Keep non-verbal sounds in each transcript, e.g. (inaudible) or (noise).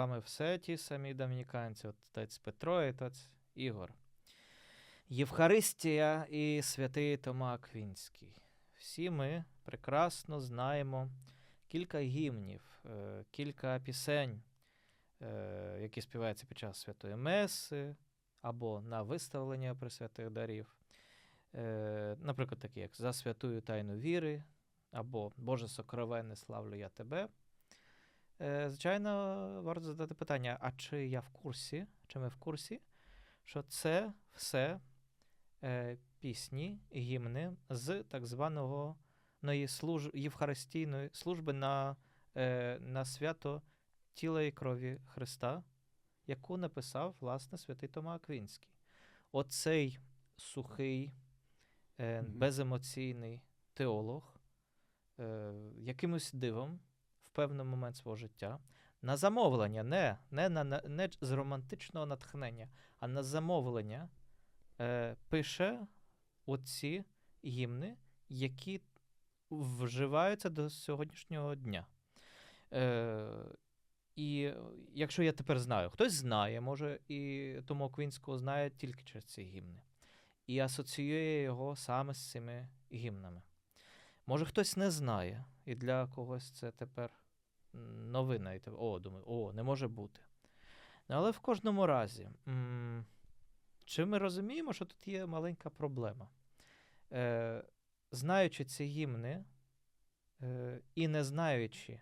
вами все ті самі домініканці, от отець Петро і отець Ігор. Євхаристія і святий Тома Аквінський. Всі ми прекрасно знаємо кілька гімнів, е, кілька пісень, е, які співаються під час святої Меси або на виставлення пресвятих дарів. Е, Наприклад, такі як За святую тайну віри або Боже сокровенне славлю я тебе. Е, Звичайно, варто задати питання: а чи я в курсі, чи ми в курсі, що це все е, пісні, гімни з так званого ної служ... євхаристійної служби на, е, на свято тіла і крові Христа, яку написав, власне, святий Тома Аквінський. Оцей сухий, е, беземоційний теолог е, якимось дивом в певний момент свого життя на замовлення, не, не, на, не з романтичного натхнення, а на замовлення е, пише оці гімни, які вживаються до сьогоднішнього дня. Е, і якщо я тепер знаю, хтось знає, може, і тому Квінського знає тільки через ці гімни, і асоціює його саме з цими гімнами. Може, хтось не знає, і для когось це тепер новина. І ти, о, думаю, о, не може бути. Ну, але в кожному разі, м, чи ми розуміємо, що тут є маленька проблема? Е, знаючи ці гімни е, і не знаючи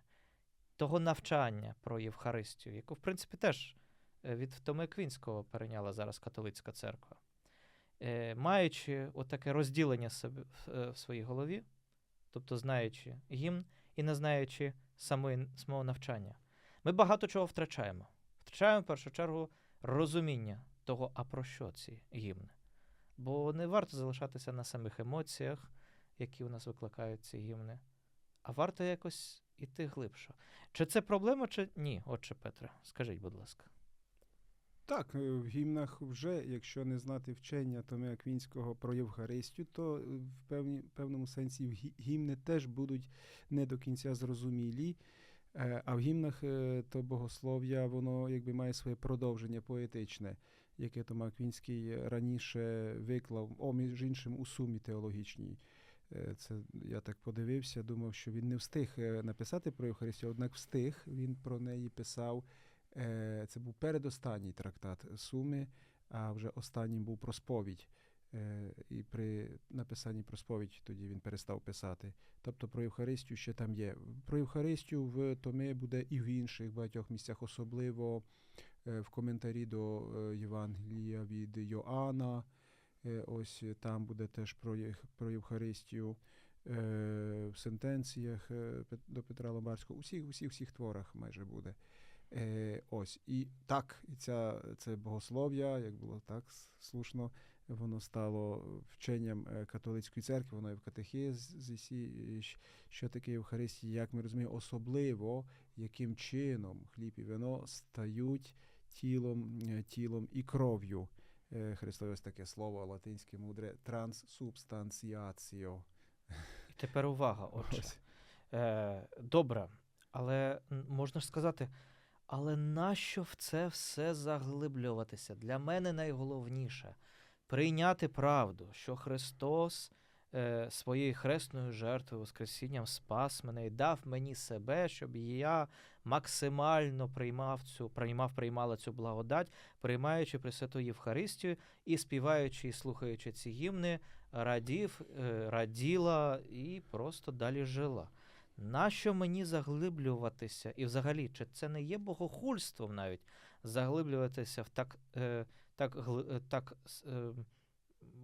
того навчання про Євхаристію, яку, в принципі, теж е, від Томи Квінського перейняла зараз католицька церква, е, маючи отаке розділення себе в, е, в своїй голові, тобто знаючи гімн і не знаючи самої, самого навчання, ми багато чого втрачаємо. Втрачаємо в першу чергу розуміння того, а про що ці гімни. Бо не варто залишатися на самих емоціях, які у нас викликають ці гімни, а варто якось іти глибше. Чи це проблема, чи ні, отче Петре? Скажіть, будь ласка. Так, е, в гімнах вже, якщо не знати вчення Томи Аквінського про Євхаристію, то е, в певні, певному сенсі гімни теж будуть не до кінця зрозумілі. Е, А в гімнах то богослов'я, воно якби має своє продовження поетичне, яке Тома Аквінський раніше виклав, о, між іншим, у сумі теологічній. Це я так подивився, думав, що він не встиг написати про Євхаристію, однак встиг. Він про неї писав. Е, Це був передостанній трактат Суми, а вже останнім був про сповідь. Е, І при написанні про сповідь тоді він перестав писати. Тобто про Євхаристію ще там є. Про Євхаристію в Томі буде і в інших багатьох місцях, особливо е, в коментарі до Євангелія від Йоанна. Ось там буде теж про, Євхаристію. В сентенціях до Петра Ломбарського, усіх, усіх, всіх творах майже буде. Е, ось і так, і ця це богослов'я, як було так слушно, воно стало вченням е, католицької церкви, воно і в катехизисі, і щ- що таке Євхаристія, як ми розуміємо, особливо яким чином хліб і вино стають тілом, е, тілом і кров'ю. Е, Христове ось таке слово латинське мудре трансубстанціаціо. І тепер увага, отче. Ось. Е, добре, але можна ж сказати, але нащо в це все заглиблюватися? Для мене найголовніше прийняти правду, що Христос е, своєю хресною жертвою Воскресінням спас мене і дав мені себе, щоб я максимально приймав цю, приймав, приймала цю благодать, приймаючи Пресвяту Євхаристію і співаючи і слухаючи ці гімни, радів, е, раділа і просто далі жила. Нащо мені заглиблюватися? І взагалі, чи це не є богохульством навіть заглиблюватися в так, е, так, е, так, е,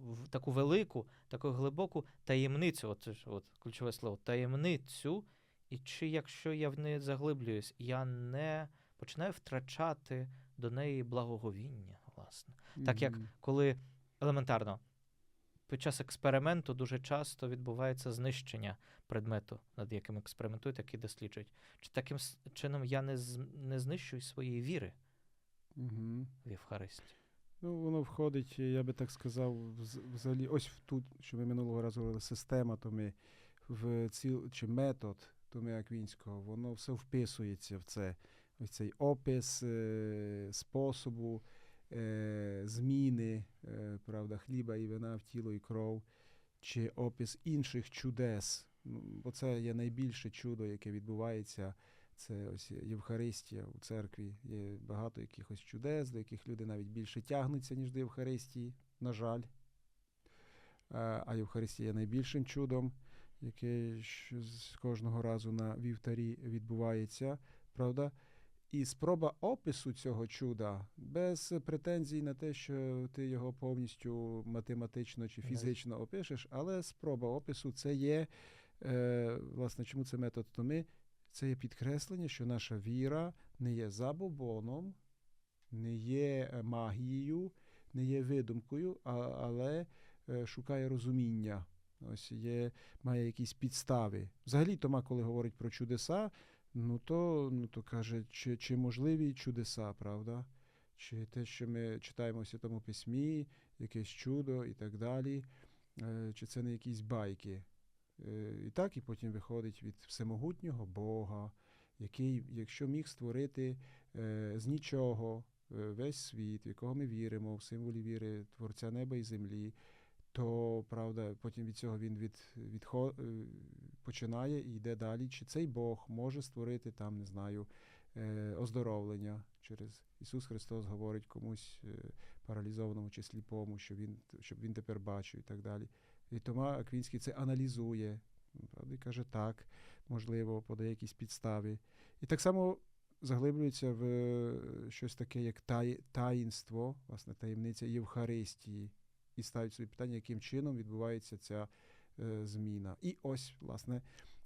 в таку велику, таку глибоку таємницю, от, от ключове слово, таємницю, і чи якщо я в неї заглиблююсь, я не починаю втрачати до неї благоговіння, власне. Так як коли елементарно під час експерименту дуже часто відбувається знищення предмету, над яким експериментують, який досліджують. Чи таким чином я не, з- не знищую своєї віри Мгм. в Євхаристії? Ну, воно входить, я би так сказав, взагалі, ось в ту, що ми минулого разу говорили, система, то ми в ціл чи метод Томи Аквінського, воно все вписується в це. ось цей опис е, способу зміни е, правда, хліба і вина в тіло і кров, чи опис інших чудес. Ну, Бо це є найбільше чудо, яке відбувається. Це ось Євхаристія у церкві. Є багато якихось чудес, до яких люди навіть більше тягнуться, ніж до Євхаристії, на жаль. А а Євхаристія є найбільшим чудом, яке з кожного разу на вівтарі відбувається, правда? І спроба опису цього чуда без претензій на те, що ти його повністю математично чи фізично опишеш, але спроба опису це є, е, власне, чому це метод Томи? Це є підкреслення, що наша віра не є забобоном, не є е, магією, не є видумкою, а, але е, шукає розуміння. Ось є, має якісь підстави. Взагалі, Тома, коли говорить про чудеса, ну то, ну то каже, чи, чи можливі чудеса, правда? Чи те, що ми читаємо в Святому Письмі, якесь чудо і так далі, е, чи це не якісь байки. Е, І так, і потім виходить від всемогутнього Бога, який, якщо міг створити е, з нічого весь світ, в якого ми віримо, в символі віри Творця неба і землі, то правда, потім від цього він від, відхо, е, починає і йде далі. Чи цей Бог може створити там, не знаю, е, оздоровлення через Ісус Христос говорить комусь е, паралізованому чи сліпому, що він, щоб він тепер бачив і так далі. І Тома Аквінський це аналізує. Правда, і каже, так, можливо, подає якісь підстави. І так само заглиблюється в щось таке, як таїнство, власне, таємниця Євхаристії, і ставить собі питання, яким чином відбувається ця е, зміна. І ось, власне,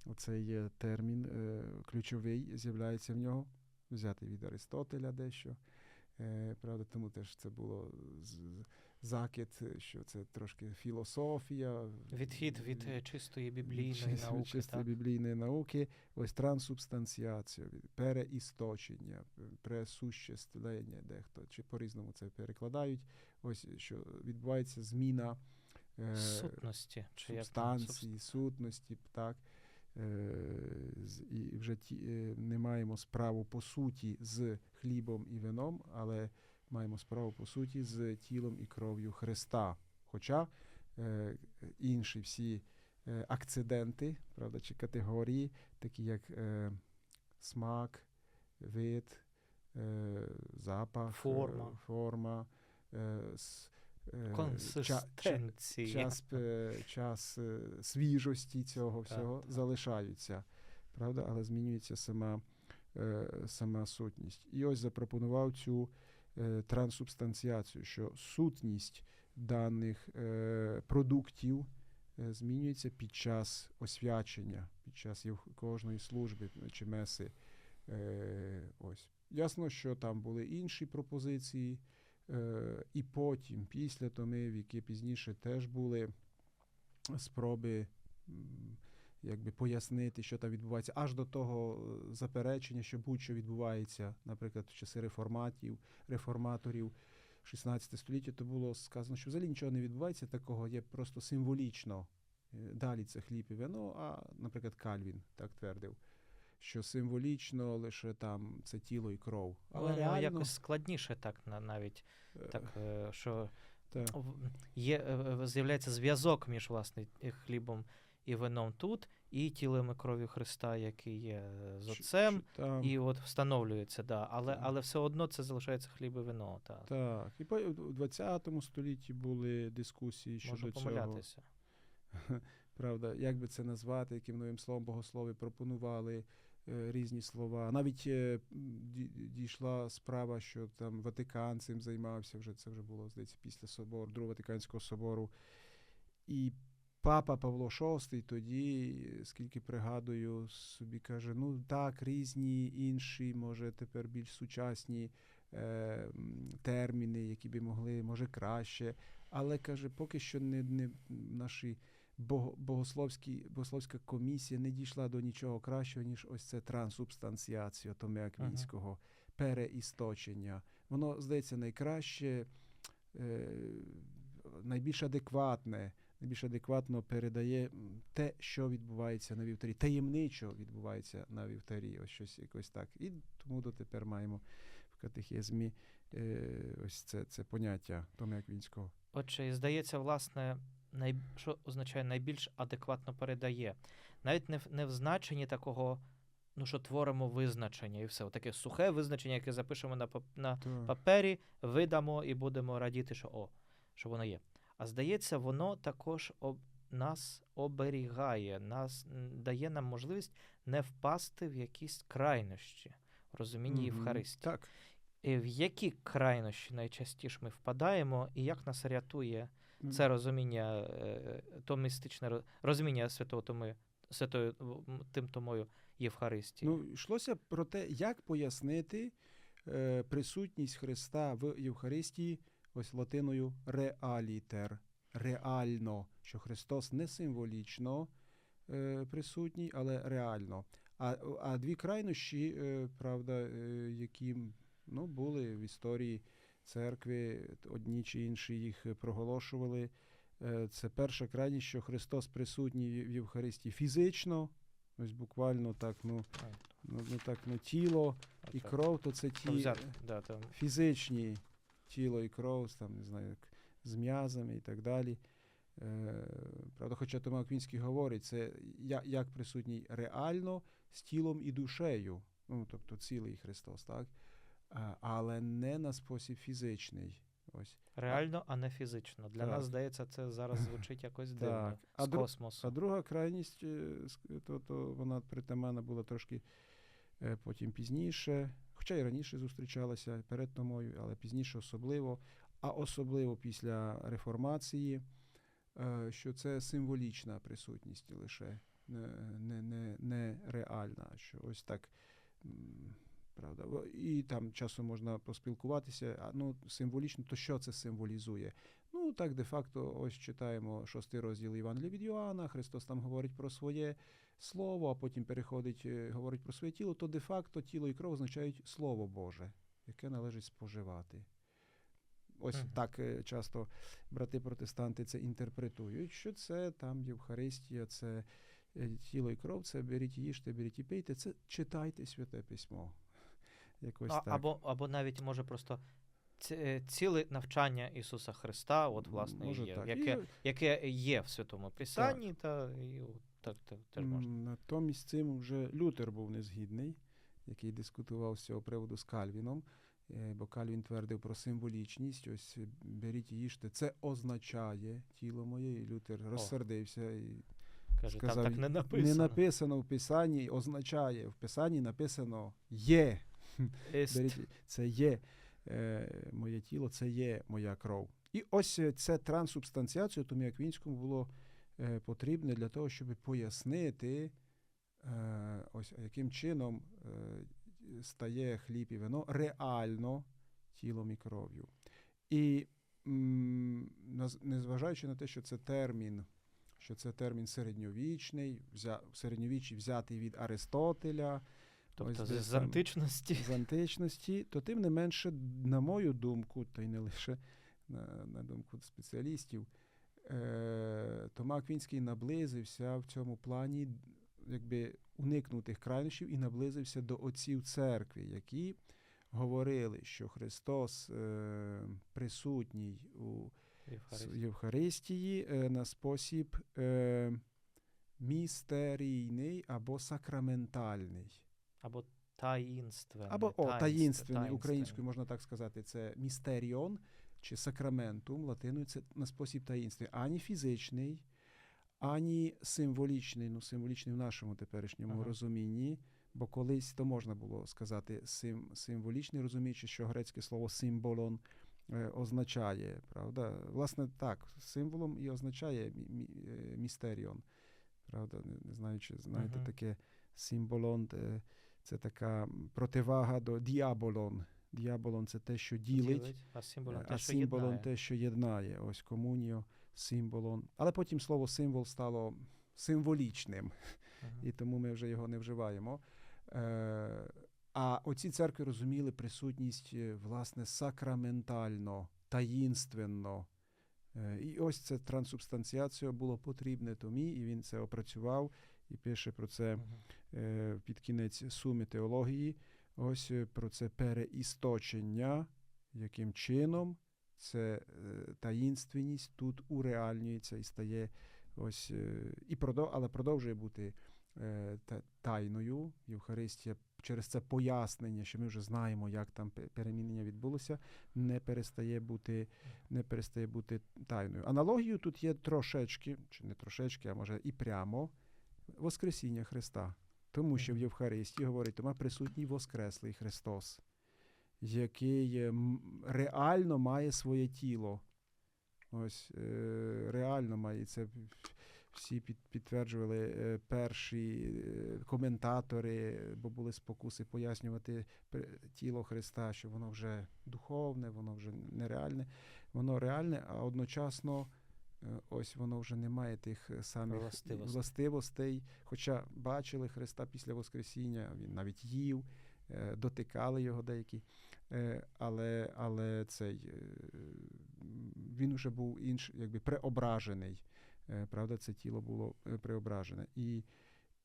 оцей е, термін е, ключовий з'являється в нього, взятий від Аристотеля дещо. Правда, тому теж це було закид, що це трошки філософія. Відхід від е, чистої біблійної Чис- науки. чистої так? біблійної науки, ось трансубстанціація, переісточення, пресуществлення, дехто чи по-різному це перекладають. Ось що відбувається зміна е, Сутності. Чи як там, сутності, так. Е, і вже ті, е, не маємо справу по суті з хлібом і вином, але маємо справу по суті з тілом і кров'ю Христа. Хоча е, інші всі е, акциденти, правда, чи категорії, такі як е, смак, вид, е, запах, е, Форма. форма е, с- е, ча- ча- час, е, час е, свіжості цього всього так. залишаються, правда, але змінюється сама, е, сама сутність. І ось запропонував цю трансубстанціацію, що сутність даних е, продуктів е, змінюється під час освячення, під час кожної служби чи меси. Е, ось. Ясно, що там були інші пропозиції. Е, і потім, після Томи, які пізніше теж були спроби якби пояснити, що там відбувається, аж до того е, заперечення, що будь-що відбувається, наприклад, в часи реформатів, реформаторів 16 століття, то було сказано, що взагалі нічого не відбувається такого, є просто символічно. Е, Далі це хліб і вино, а, наприклад, Кальвін так твердив. Що символічно лише там це тіло і кров. Але Але реально, якось складніше так навіть, е, так, що так. є, з'являється зв'язок між власне хлібом і вином тут, і тілом і кров'ю Христа, який є е, з отцем, там, і от встановлюється, да. але, Так. але все одно це залишається хліб і вино. Та. Так, і по- у 20 столітті були дискусії щодо цього. помилятися. (laughs) Правда, як би це назвати, яким новим словом богослови пропонували е, різні слова. Навіть е, дійшла справа, що там Ватикан цим займався, вже це вже було, здається, після собору, Другого Ватиканського собору. І папа Павло VI тоді, скільки пригадую, собі каже: ну так, різні інші, може, тепер більш сучасні е, терміни, які би могли, може, краще. Але каже, поки що не, не наші богословські, богословська комісія не дійшла до нічого кращого, ніж ось це трансубстанціація Томи Аквінського, переісточення. Воно, здається, найкраще, е, найбільш адекватне найбільш адекватно передає те, що відбувається на вівтарі, таємничо відбувається на вівтарі. Ось щось якось так. І тому дотепер маємо в катехізмі е, ось це, це поняття Томи Аквінського. Отже, і здається, власне, най... що означає найбільш адекватно передає. Навіть не в, не в значенні такого, ну що творимо визначення і все. Таке сухе визначення, яке запишемо на, пап- на Так. папері, видамо і будемо радіти, що о, що воно є. А здається, воно також об... нас оберігає, нас дає нам можливість не впасти в якісь крайнощі в розумінні. Євхаристії. Так. І в які крайнощі найчастіше ми впадаємо, і як нас рятує це розуміння, е, то містичне роз- розуміння святого Томи, святою тим Томою Євхаристії. Ну, йшлося про те, як пояснити е, присутність Христа в Євхаристії ось латиною реалітер. Реально, що Христос не символічно е, присутній, але реально. А, а дві крайнощі, е, правда, е, які ну, були в історії церкви, одні чи інші їх проголошували. Е, Це перша крайність, що Христос присутній в Євхаристії фізично, ось буквально так, ну, ну, ну так, ну тіло і кров, то це ті взяти, да, там, фізичні тіло і кров, там, не знаю, як з м'язами і так далі. Е, правда, хоча Тома Аквінський говорить, це як присутній реально з тілом і душею, ну, тобто цілий Христос, так? А, але не на спосіб фізичний. Ось. реально, а не фізично. Для Так. нас, здається, це зараз (clears throat) звучить якось дивно. Так. А З дру- космосу. А друга крайність, е, то, то вона притаманна була трошки е, потім пізніше, хоча і раніше зустрічалася перед Томою, але пізніше особливо, а особливо після реформації, е, що це символічна присутність лише, не, не, не реальна, що ось так. Правда, і там часом можна поспілкуватися. А ну символічно, то що це символізує? Ну так, де-факто, ось читаємо шостий розділ Євангелія від Йоанна. Христос там говорить про своє слово, а потім переходить, е, говорить про своє тіло. То де-факто тіло і кров означають Слово Боже, яке належить споживати. Ось Мгм. так е, часто брати-протестанти це інтерпретують, що це там Євхаристія, це е, тіло і кров, це беріть їжте, беріть і пийте, це читайте святе письмо. (laughs) Якось А, так. або, або навіть може просто ціле навчання Ісуса Христа, от власне, Може є, так. яке, І, яке є в Святому Писанні, та і от так, так теж можна. Натомість цим вже Лютер був незгідний, який дискутував з цього приводу з Кальвіном, е, бо Кальвін твердив про символічність. Ось е, беріть і їжте. Це означає тіло моє. І Лютер розсердився і Каже, сказав, там так не написано. не написано в Писанні, означає. В Писанні написано є. Беріть, це є е, моє тіло, це є моя кров. І ось е, це трансубстанціацію Томі Аквінському було е, потрібне для того, щоб пояснити, е, ось яким чином е, стає хліб і вино реально тілом і кров'ю. І незважаючи на те, що це термін, що це термін середньовічний, в середньовіччі взятий від Аристотеля, Тобто ось з, з античності. з античності, то тим не менше, на мою думку, та й не лише на, на думку спеціалістів, е, Тома Аквінський наблизився в цьому плані, якби уникнув тих крайнощів і наблизився до отців церкви, які говорили, що Христос е, присутній у Євхаристії. Євхаристії е, на спосіб е, містерійний або сакраментальний. Або таїнственне. Або о, таїнстве- таїнственний, українською можна так сказати, це містеріон чи сакраментум, латиною це на спосіб таїнства. Ані фізичний, ані символічний, ну символічний в нашому теперішньому Ага. розумінні, бо колись то можна було сказати сим, символічний, розуміючи, що грецьке слово символон е, означає, правда? Власне, так, символом і означає е, містеріон. Правда, не, знаю, чи знаєте Мгм. таке символон. Це така противага до діаболон. Діаболон це те, що ділить, а символом е, те, а що символон єднає. те, що єднає. Ось комуніо, символон. Але потім слово символ стало символічним, Мгм. і тому ми вже його не вживаємо. Е, а оці церкви розуміли присутність, е, власне, сакраментально, таїнственно Е, І ось це трансубстанціація було потрібне Томі, і він це опрацював і пише про це е, під кінець суми теології. Ось е, про це переісточення, яким чином це е, таїнственність тут уреальнюється і стає ось е, і продов, але продовжує бути та- тайною. Євхаристія через це пояснення, що ми вже знаємо, як там пе- перемінення відбулося, не перестає бути, не перестає бути тайною. Аналогію тут є трошечки, чи не трошечки, а може і прямо Воскресіння Христа. Тому що в. Євхаристії говорить, тома присутній Воскреслий Христос, який е, реально має своє тіло. Ось е, реально має це. Всі підтверджували е, перші коментатори, бо були спокуси пояснювати тіло Христа, що воно вже духовне, воно вже нереальне. Воно реальне, а одночасно ось воно вже не має тих е, самих Властивостей. властивостей. Хоча бачили Христа після Воскресіння, він навіть їв, е, дотикали його деякі. Е, Але, але цей, е, він вже був інш, якби преображений. Е, Правда, це тіло було е, преображене. І,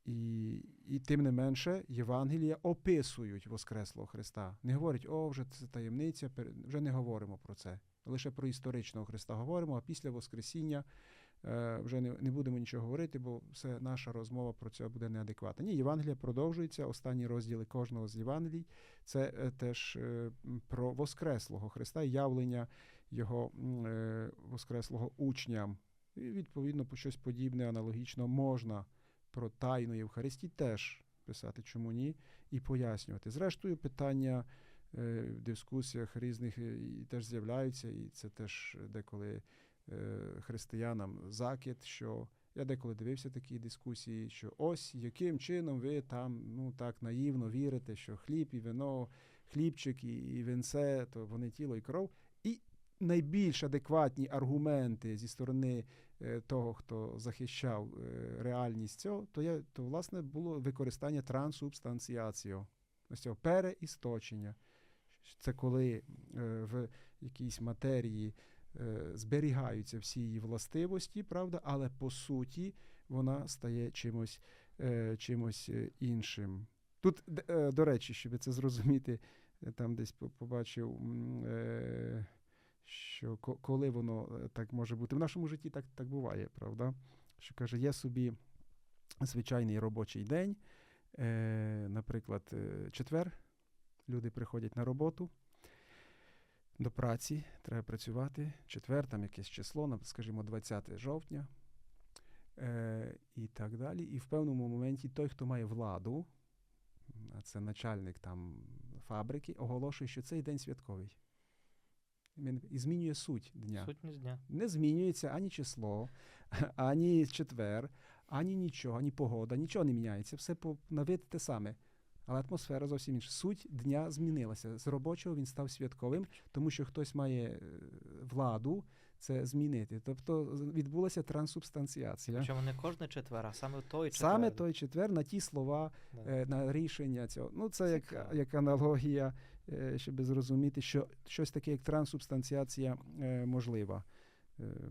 і, і тим не менше, Євангелія описують Воскреслого Христа. Не говорять, о, вже це таємниця, вже не говоримо про це. Лише про історичного Христа говоримо, а після Воскресіння е, вже не, не будемо нічого говорити, бо все наша розмова про це буде неадекватна. Ні, Євангелія продовжується. Останні розділи кожного з Євангелій це е, теж е, про Воскреслого Христа, явлення його Воскреслого учням. І відповідно по щось подібне, аналогічно можна про тайну Євхаристії теж писати, чому ні, і пояснювати. Зрештою, питання в дискусіях різних е, і теж з'являються, і це теж деколи е, християнам закид, що я деколи дивився такі дискусії, що ось яким чином ви там ну так наївно вірите, що хліб і вино, хлібчик і, винце, то вони тіло і кров. І найбільш адекватні аргументи зі сторони е, того, хто захищав е, реальність цього, то я то власне було використання трансубстанціаціо, ось цього переісточення. Це коли е, в якійсь матерії е, зберігаються всі її властивості, правда, але по суті вона стає чимось, е, чимось іншим. Тут, до речі, щоб це зрозуміти, там десь побачив, що коли воно так може бути. В нашому житті так, так буває, правда? Що каже, є собі звичайний робочий день, наприклад, четвер, люди приходять на роботу. До праці треба працювати. Четвер, там якесь число, скажімо, 20 жовтня е, і так далі. І в певному моменті той, хто має владу, а це начальник там фабрики, оголошує, що цей день святковий. Він і змінює суть дня. Сутність дня. Не змінюється ані число, (laughs) ані четвер, ані нічого, ані погода, нічого не міняється. Все по, на вид те саме. Але атмосфера зовсім інша. Суть дня змінилася. З робочого він став святковим, тому що хтось має е, владу це змінити. Тобто відбулася трансубстанціація. Причому не кожний четвер, а саме той четвер. Саме той четвер на ті слова, Да. е, на рішення цього. Ну, це як, як аналогія, е, щоб зрозуміти, що щось таке, як трансубстанціація, можлива,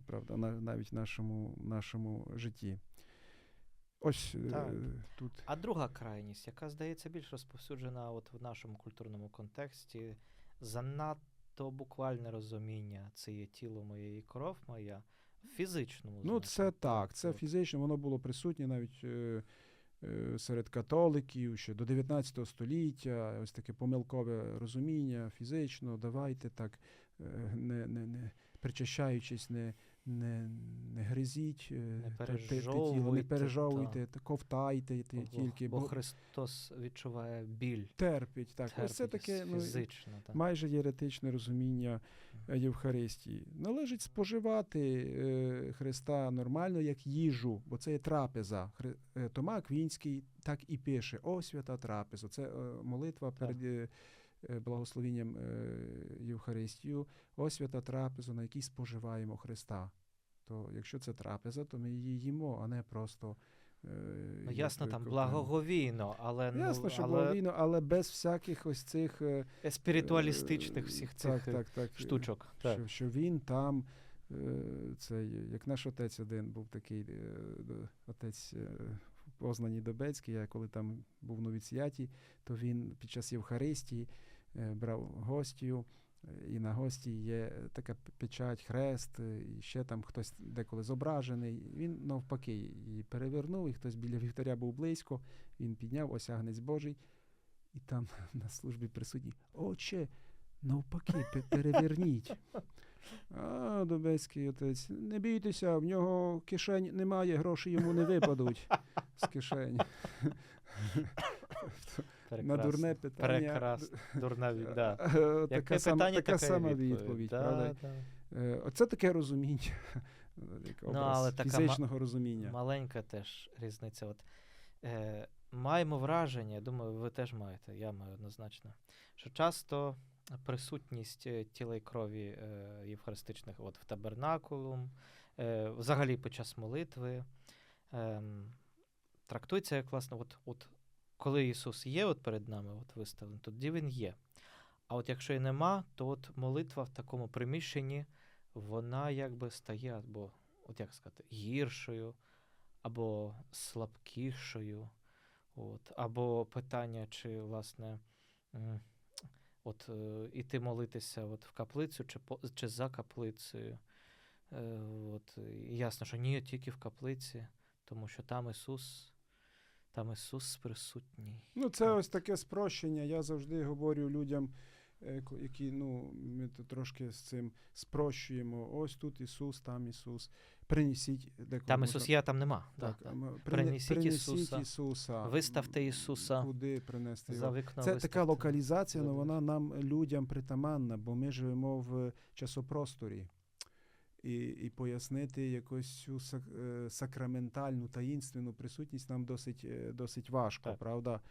правда, на, навіть в нашому, нашому житті. Ось е, Так. тут. А друга крайність, яка здається більш розповсюджена от в нашому культурному контексті, занадто буквальне розуміння це є тіло моє і кров моя в фізичному Ну, значенні. це так, це фізично, воно було присутнє навіть е, е, серед католиків ще до 19 століття, ось таке помилкове розуміння фізично, давайте так, е, не, не, не причащаючись, не, не, не гризіть е, те- те- те тіло, не пережовуйте, пережовуйте, та ковтайте те- Бо- тільки, бо Христос відчуває біль. терпіть. Так, ось це таке ну, фізично. так. майже єретичне розуміння е, Євхаристії. Належить споживати е, Христа нормально як їжу, бо це є трапеза. Хри- е, Тома Аквінський так і пише: О, свята трапеза. Це е, молитва перед е, е, благословенням е, Євхаристію. О, свята трапеза, на якій споживаємо Христа. То якщо це трапеза, то ми її їмо, а не просто. е, Ну, ясно, там благоговійно, але, Ясно, ну, що але благовійно, але без всяких ось цих спіритуалістичних всіх цих е, так, так, штучок. Так. Що, що він там е, цей, як наш отець один був такий отець Познані Добецький, я коли там був в новіціаті, то він під час Євхаристії брав гостію. е, І на гості є така печать, хрест, е, і ще там хтось деколи зображений. Він навпаки її перевернув, і хтось біля вівтаря був близько. Він підняв ось агнець Божий, і там (laughs) на службі присутній. Отче, навпаки, переверніть. (laughs) А, Добецький отець, не бійтеся, в нього кишень немає, гроші йому не випадуть з кишень. (laughs) На дурне питання. Прекрасно. Дурна да. е, Яке Така сама, питання, така така сама відповідь. відповідь, Да, правда? да. Е, Оце таке розуміння, (laughs) як Ну, образ але така ма- розуміння. Маленька теж різниця. От, е, маємо враження, думаю, ви теж маєте, я маю однозначно, що часто присутність е, тіла і крові е, євхаристичних от, в табернакулум, е, взагалі під час молитви, е, трактується як власне, от, от, коли Ісус є от перед нами от виставлений, тоді Він є. А от якщо і нема, то от молитва в такому приміщенні, вона якби стає або, от як сказати, гіршою, або слабкішою. От, або питання, чи, власне, от, е, іти молитися от, в каплицю чи, по, чи за каплицею. Е, от, ясно, що ні, тільки в каплиці, тому що там Ісус, там Ісус присутній. Ну, це ось таке спрощення. Я завжди говорю людям, е, які ну, ми трошки з цим спрощуємо. Ось тут Ісус, там Ісус. Принесіть деколи Там Ісус є, там нема. Так, а Принесіть принесіть Ісуса. Ісуса. Виставте Ісуса Куди принести За вікно Це виставте. така локалізація, але вона нам, людям, притаманна, бо ми живемо в часопросторі. І, і пояснити якось цю е, сакраментальну таїнственну присутність нам досить, е, досить важко, Так. правда?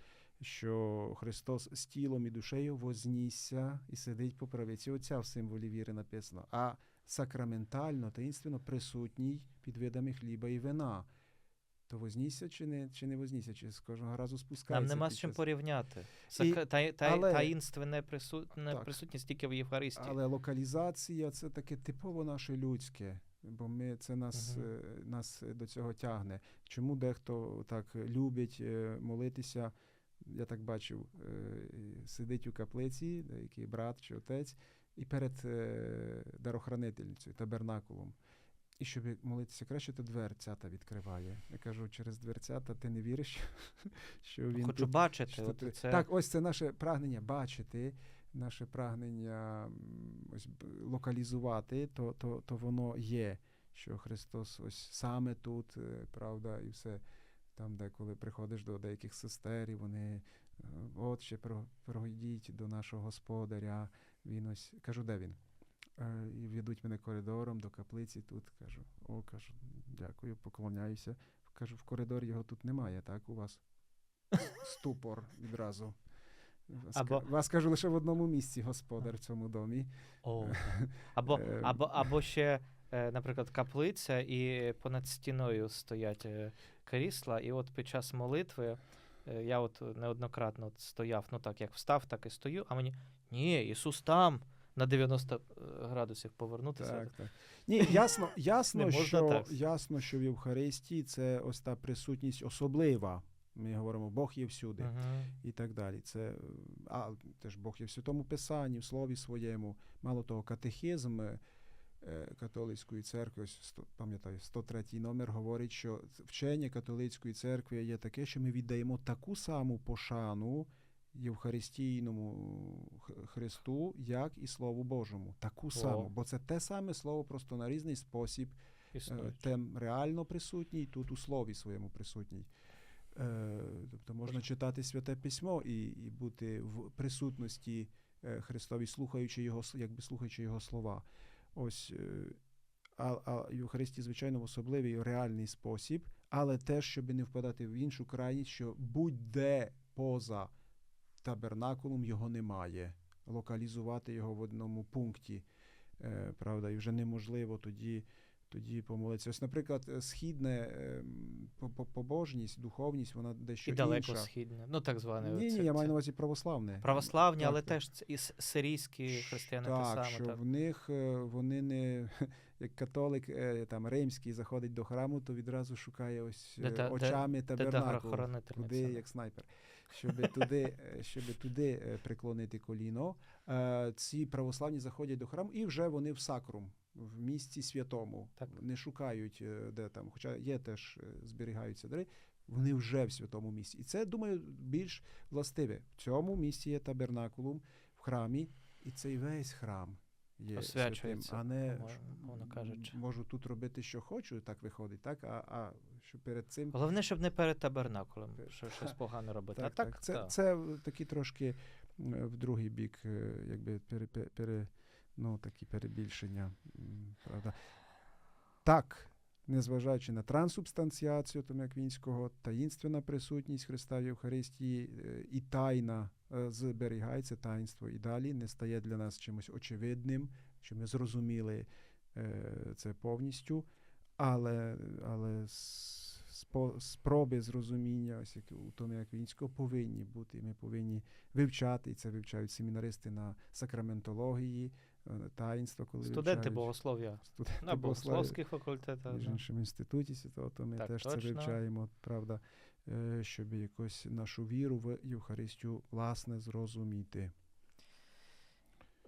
Що Христос з тілом і душею вознісся і сидить по правиці Отця в символі віри написано. А сакраментально, таїнственно присутній під видами хліба і вина. То вознісся чи не, чи не вознісся, чи з кожного разу спускається. Нам нема з чим час- порівняти. Сак... Та... Та... але- Таїнственне присутне Так. присутність тільки в Євхаристії. Але локалізація це таке типово наше людське, бо ми це нас, е, нас до цього тягне. Чому дехто так любить е, молитися? Я так бачив, е, сидить у каплиці, деякий брат чи отець, і перед дарохранительницею, табернакулом. І щоб молитися краще, то дверцята відкриває. Я кажу, через дверцята ти не віриш, (laughs) що він Хочу тут бачити. що ти- це... Так, ось це наше прагнення бачити, наше прагнення ось, локалізувати, то, то, то воно є, що Христос ось саме тут, е, правда, і все. Там, де коли приходиш до деяких сестер, і вони е, от ще пройдіть до нашого господаря. Він ось кажу, де він? Е, І ведуть мене коридором до каплиці тут. Кажу, о, кажу, дякую, поклоняюся. Кажу, в коридорі його тут немає, так? У вас ступор відразу. Вас, Або- вас кажу лише в одному місці господар в цьому домі. О, або, Е, або, або ще, е, наприклад, каплиця, і понад стіною стоять е, крісла, і от під час молитви е, я от неоднократно от стояв, ну так, як встав, так і стою, а мені ні, Ісус там на 90 градусів повернутися. Так, так. Ні, ясно, (laughs) ясно, що, так. ясно, що в Євхаристії це ось та присутність особлива. Ми говоримо, Бог є всюди. Мгм. і так далі. Це е, а теж Бог є в святому Писанні, в слові своєму. Мало того, катехизм е, католицької церкви, ось сто- пам'ятаю, 103 номер говорить, що вчення католицької церкви є таке, що ми віддаємо таку саму пошану Євхаристійному Христу, як і Слову Божому. Таку саму. Бо це те саме слово, просто на різний спосіб Е, Тем реально присутній, тут у слові своєму присутній. Е, Тобто можна читати святе письмо і, і бути в присутності е, Христові, слухаючи його, якби слухаючи його слова. Ось, е, а, а Євхаристія, звичайно, в особливий реальний спосіб, але теж, щоб не впадати в іншу крайність, що будь-де поза табернакулом його немає. Локалізувати його в одному пункті, е, правда, і вже неможливо тоді тоді помолитися. Ось, наприклад, е, східне по- побожність, духовність, вона дещо І далеко інша. східне. Ну, так зване. Ні, це- ні, я маю на увазі православне. Православні, Так, але так. теж і сирійські християни те так, саме. що Так. в них е, вони не (laughs) як католик е, там римський заходить до храму, то відразу шукає ось Де е, де- очами Де табернакул. хоронительниця. Туди, да. як снайпер, щоб туди, е, щоб туди е, приклонити коліно. Е, Ці православні заходять до храму, і вже вони в сакрум, в місці святому. Так. Не шукають де там, хоча є теж зберігаються дари. Вони вже в святому місці. І це, думаю, більш властиве. В цьому місці є табернакулум в храмі, і цей весь храм є Освячується, святим, а не кажучи. можу тут робити, що хочу, так виходить, так? А, а що перед цим Головне, щоб не перед табернакулем, що щось погане (laughs) робити. Так, а так, так. Це, да. це такі трошки в другий бік, е, якби пере, пере, пере, ну, такі перебільшення. Правда. Так, незважаючи на трансубстанціацію Томяквінського, таїнственна присутність Христа в Євхаристії е, і тайна е, зберігається таїнство і далі не стає для нас чимось очевидним, що ми зрозуміли е, це повністю, але, але спо- спроби зрозуміння, ось як у Томи Аквінського, повинні бути. І Ми повинні вивчати, і це вивчають семінаристи на сакраментології, е, таїнство, коли Студенти вивчають. богослов'я Студенти на богословських факультетах. Між іншим інституті Святого Томи Так, теж це вивчаємо, правда, е, щоб якось нашу віру в Євхаристію власне зрозуміти.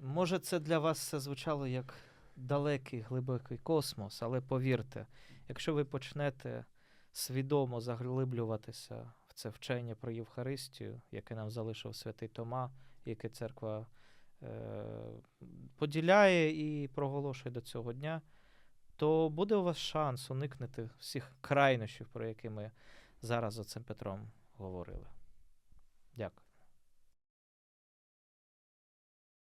Може, це для вас все звучало як далекий глибокий космос, але повірте, якщо ви почнете свідомо заглиблюватися в це вчення про Євхаристію, яке нам залишив святий Тома, яке церква е, поділяє і проголошує до цього дня, то буде у вас шанс уникнути всіх крайнощів, про які ми зараз за цим Петром говорили. Дякую.